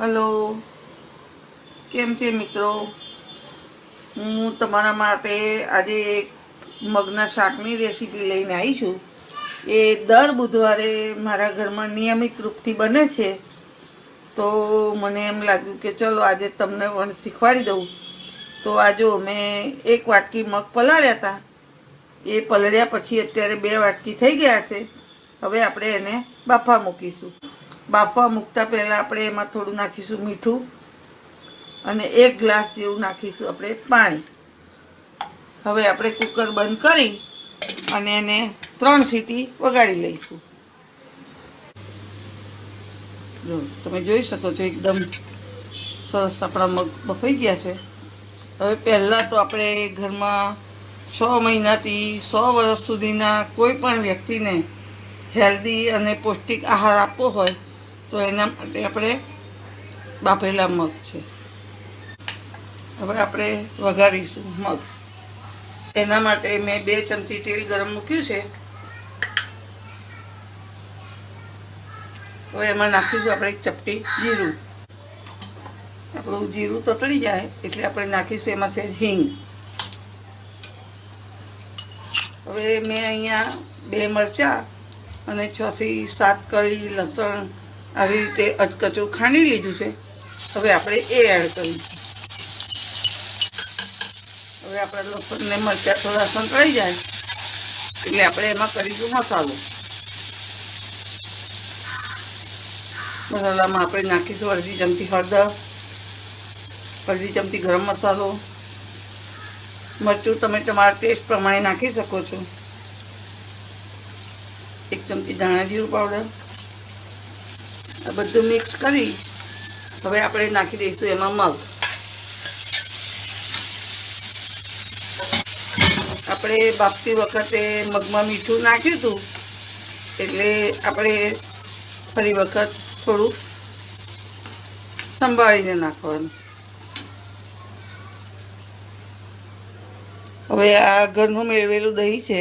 Hello. કેમ છે મિત્રો? હું તમારા માટે આજે એક મગના શાકની રેસીપી લઈને આવી છું. એ દર બુધવારે મારા ઘરમાં નિયમિત રૂપથી બને છે. તો મને એમ લાગ્યું કે ચલો આજે તમને પણ શીખવાડી દઉં. તો આ જો મેં એક વાટકી મગ પલાળ્યા હતા. એ પલળ્યા પછી અત્યારે બે વાટકી થઈ ગયા છે. હવે આપણે એને બાફા મૂકીશું. બાફવા મૂકતા પહેલાં આપણે એમાં થોડું નાખીશું મીઠું અને એક ગ્લાસ જેવું નાખીશું આપણે પાણી. હવે આપણે કુકર બંધ કરી અને એને ત્રણ સીટી વગાડી લઈશું. જો, તમે જોઈ શકો છો એકદમ સરસ આપણા મગ બફાઈ ગયા છે. હવે પહેલાં તો આપણે ઘરમાં છ મહિનાથી સો વર્ષ સુધીના કોઈ પણ વ્યક્તિને હેલ્ધી અને પૌષ્ટિક આહાર આપવો હોય તો એના માટે આપણે બાફેલા મગ છે. હવે આપણે વઘારીશું મગ. એના માટે મેં બે ચમચી તેલ ગરમ મૂક્યું છે. હવે એમાં નાખીશું આપણે એક ચપટી જીરું. આપણું જીરું તતડી જાય એટલે આપણે નાખીશું એમાં છે હિંગ. હવે મેં અહીંયા બે મરચાં અને છથી સાત કળી લસણ આવી રીતે અચકચું ખાંડી લીધું છે. હવે આપણે એ એડ કરીશું. હવે આપણા લસણને મરચાં થોડા સંકળાઈ જાય. એટલે આપણે એમાં કરીશું મસાલો. મસાલામાં આપણે નાખીશું અડધી ચમચી હળદર, અડધી ચમચી ગરમ મસાલો. મરચું તમે તમારા ટેસ્ટ પ્રમાણે નાખી શકો છો. એક ચમચી ધાણા જીરું પાવડર આ બધું મિક્સ કરી હવે આપણે નાખી દઈશું એમાં મગ. આપણે બાફતી વખતે મગમાં મીઠું નાખ્યું હતું, એટલે આપણે ફરી વખત થોડું સંભાળીને નાખવાનું. હવે આ ઘરનું મેળવેલું દહીં છે,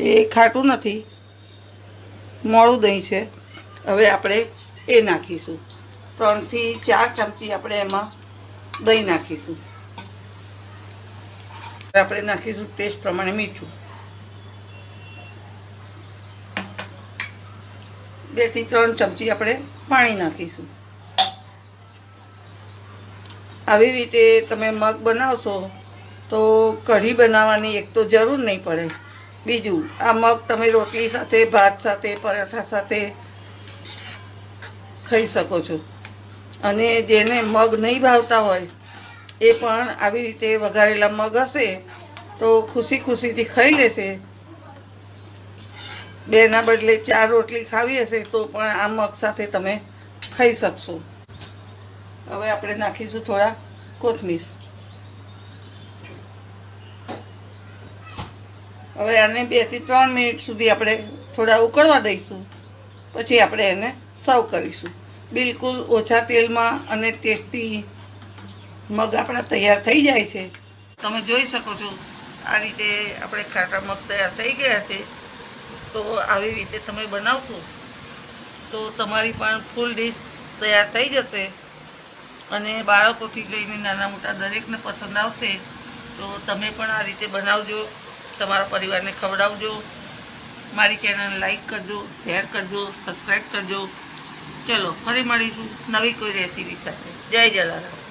એ ખાટું નથી મોડું દહીં છે. હવે આપણે એ નાખીશું. ત્રણથી ચાર ચમચી આપણે એમાં દહીં નાખીશું. આપણે નાખીશું ટેસ્ટ પ્રમાણે મીઠું. બેથી ત્રણ ચમચી આપણે પાણી નાખીશું. આવી રીતે તમે મગ બનાવશો તો કઢી બનાવવાની એક તો જરૂર નહીં પડે. બીજું, આ મગ તમે રોટલી સાથે, ભાત સાથે, પરાઠા સાથે ખાઈ શકો છો. અને જેને મગ નહીં ભાવતા હોય, એ પણ આવી રીતે વઘારેલા મગ હશે, તો ખુશી ખુશીથી ખાઈ લેશે. બેના બદલે ચાર રોટલી ખાવી હશે, તો પણ આ મગ સાથે તમે ખાઈ શકશો. હવે આપણે નાખીશું થોડા કોથમીર. હવે આને બેથી ત્રણ મિનિટ સુધી આપણે થોડા ઉકળવા દઈશું. પછી આપણે એને સર્વ કરીશું. બિલકુલ ઓછા તેલમાં અને ટેસ્ટી મગ આપણા તૈયાર થઈ જાય છે. તમે જોઈ શકો છો, આ રીતે આપણે ખાટા મગ તૈયાર થઈ ગયા છે. તો આવી રીતે તમે બનાવશો, તો તમારી પણ ફૂલ ડીશ તૈયાર થઈ જશે. અને બાળકોથી લઈને નાના મોટા દરેકને પસંદ આવશે, તો તમે પણ આ રીતે બનાવજો, તમારા પરિવારને ખવડાવજો. મારી ચેનલ લાઈક કરજો, શેર કરજો, સબસ્ક્રાઈબ કરજો. ચલો ફરી મળીશું નવી કોઈ રેસીપી સાથે. જય જલારામ.